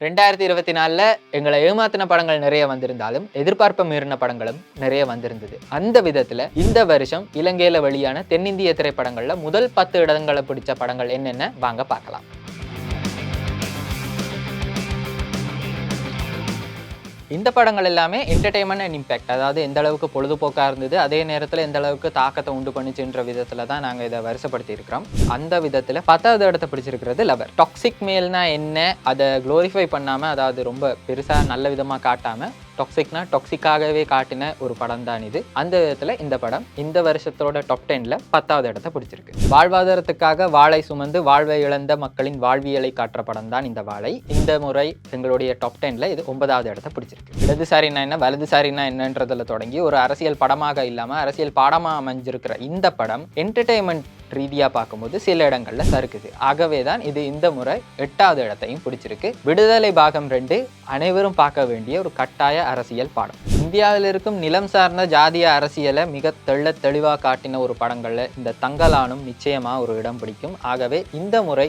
ரெண்டாயிரத்தி இருபத்தி நாலில் எங்களை ஏமாத்தின படங்கள் நிறைய வந்திருந்தாலும் எதிர்பார்ப்பை மீறின படங்களும் நிறைய வந்திருந்தது. அந்த விதத்தில் இந்த வருஷம் இலங்கையில் வெளியான தென்னிந்திய திரைப்படங்களில் முதல் பத்து இடங்களை பிடிச்ச படங்கள் என்னென்ன? வாங்க பார்க்கலாம். இந்த படங்கள் எல்லாமே என்டர்டெயின்மெண்ட் அண்ட் இம்பேக்ட் அதாவது எந்த அளவுக்கு பொழுதுபோக்காக இருந்தது அதே நேரத்தில் எந்த அளவுக்கு தாக்கத்தை உண்டு பண்ணிச்சுன்ற விதத்தில் தான் நாங்கள் இதை வரிசைப்படுத்தியிருக்கிறோம். அந்த விதத்தில் பத்தாவது இடத்த பிடிச்சிருக்கிறது லவர் டாக்ஸிக் மேல்னா என்ன? அதை க்ளோரிஃபை பண்ணாமல் அதாவது ரொம்ப பெருசாக நல்ல விதமாக காட்டாமல் டாக்ஸிக்னா டாக்ஸிக்காகவே காட்டின ஒரு படம் தான் இது. அந்த விதத்தில் இந்த படம் இந்த வருஷத்தோட டாப் டென்ல பத்தாவது இடத்த பிடிச்சிருக்கு. வாழ்வாதாரத்துக்காக வாழை சுமந்து வாழ்வை இழந்த மக்களின் வாழ்வியலை காட்டுற படம் தான் இந்த வாழை இந்த முறை எங்களுடைய டாப் டென்ல இது ஒன்பதாவது இடத்த பிடிச்சிருக்கு. இடதுசாரினா என்ன வலதுசாரினா என்னன்றதுல தொடங்கி ஒரு அரசியல் படமாக இல்லாமல் அரசியல் பாடமாக அமைஞ்சிருக்கிற இந்த படம் என்டர்டெயின்மெண்ட் ரீதியாக பார்க்கும்போது சில இடங்களில் சறுக்குது. ஆகவே தான் இது இந்த முறை எட்டாவது இடத்தையும் பிடிச்சிருக்கு. விடுதலை பாகம் ரெண்டு அனைவரும் பார்க்க வேண்டிய ஒரு கட்டாய அரசியல் பாடம். இந்தியாவில் இருக்கும் நிலம் சார்ந்த ஜாதிய அரசியலை மிக தெள்ள தெளிவாக காட்டின ஒரு படங்களில் இந்த தங்கலானும் நிச்சயமாக ஒரு இடம் பிடிக்கும். ஆகவே இந்த முறை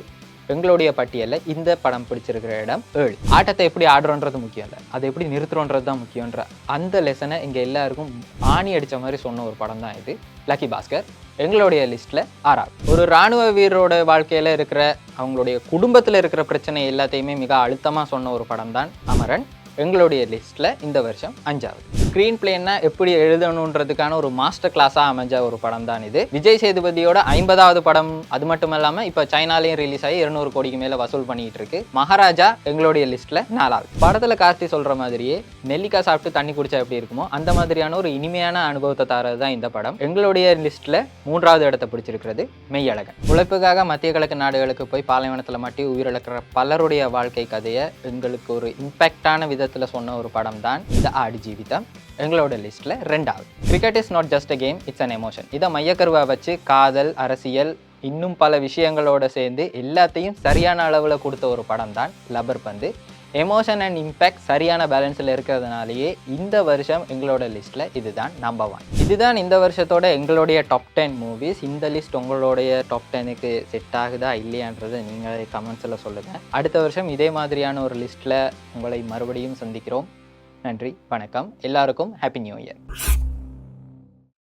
எங்களுடைய பட்டியலில் இந்த படம் பிடிச்சிருக்கிற இடம் ஏழு. ஆட்டத்தை எப்படி ஆடுறோன்றது முக்கியம் இல்லை. அதை எப்படி நிறுத்துறோன்றது தான் முக்கியன்ற அந்த லெசனை இங்கே எல்லாருக்கும் ஆணி அடித்த மாதிரி சொன்ன ஒரு படம் தான் இது. லக்கி பாஸ்கர் எங்களுடைய லிஸ்ட்டில் ஆறாவது ஒரு இராணுவ வீரரோட வாழ்க்கையில் இருக்கிற அவங்களுடைய குடும்பத்தில் இருக்கிற பிரச்சனை எல்லாத்தையுமே மிக அழுத்தமாக சொன்ன ஒரு படம் தான் அமரன். எங்களுடைய லிஸ்ட்டில் இந்த வருஷம் அஞ்சாவது. ஸ்க்ரீன் பிளேன்னா எப்படி எழுதணுன்றதுக்கான ஒரு மாஸ்டர் கிளாஸாக அமைஞ்ச ஒரு படம் தான் இது. விஜய் சேதுபதியோட ஐம்பதாவது படம் அது மட்டும் இல்லாமல் இப்போ சைனாலையும் ரிலீஸ் ஆகி இருநூறு கோடிக்கு மேலே வசூல் பண்ணிட்டு இருக்கு. மகாராஜா எங்களுடைய லிஸ்ட்டில் நாலாவது. படத்தில் கார்த்தி சொல்கிற மாதிரியே நெல்லிக்காய் சாப்பிட்டு தண்ணி குடிச்சா எப்படி இருக்குமோ அந்த மாதிரியான ஒரு இனிமையான அனுபவத்தை தரது தான் இந்த படம். எங்களுடைய லிஸ்ட்டில் மூன்றாவது இடத்தை பிடிச்சிருக்கிறது மெய்யழகன். உழைப்புக்காக மத்திய கிழக்கு நாடுகளுக்கு போய் பாலைவனத்தில் மாட்டி உயிரிழக்கிற பலருடைய வாழ்க்கை கதையை எங்களுக்கு ஒரு இம்பேக்டான விதத்தில் சொன்ன ஒரு படம் தான் இந்த ஆடு ஜீவிதம். எங்களோட லிஸ்ட்டில் ரெண்டாவது. Cricket is not just a game it's an emotion இதை மையக்கருவை வச்சு காதல் அரசியல் இன்னும் பல விஷயங்களோட சேர்ந்து எல்லாத்தையும் சரியான அளவில் கொடுத்த ஒரு படம் தான் லபர் பந்து. எமோஷன் அண்ட் இம்பேக்ட் சரியான பேலன்ஸில் இருக்கிறதுனாலேயே இந்த வருஷம் எங்களோட லிஸ்ட்டில் இதுதான் நம்பர் ஒன் இதுதான் இந்த வருஷத்தோட எங்களுடைய டாப் டென் மூவிஸ் இந்த லிஸ்ட் உங்களுடைய டாப் டெனுக்கு செட் ஆகுதா இல்லையான்றதை நீங்களே கமெண்ட்ஸில் சொல்லுங்கள் அடுத்த வருஷம் இதே மாதிரியான ஒரு லிஸ்ட்டில் உங்களை மறுபடியும் சந்திக்கிறோம். நன்றி வணக்கம். எல்லாருக்கும் ஹாப்பி நியூ இயர்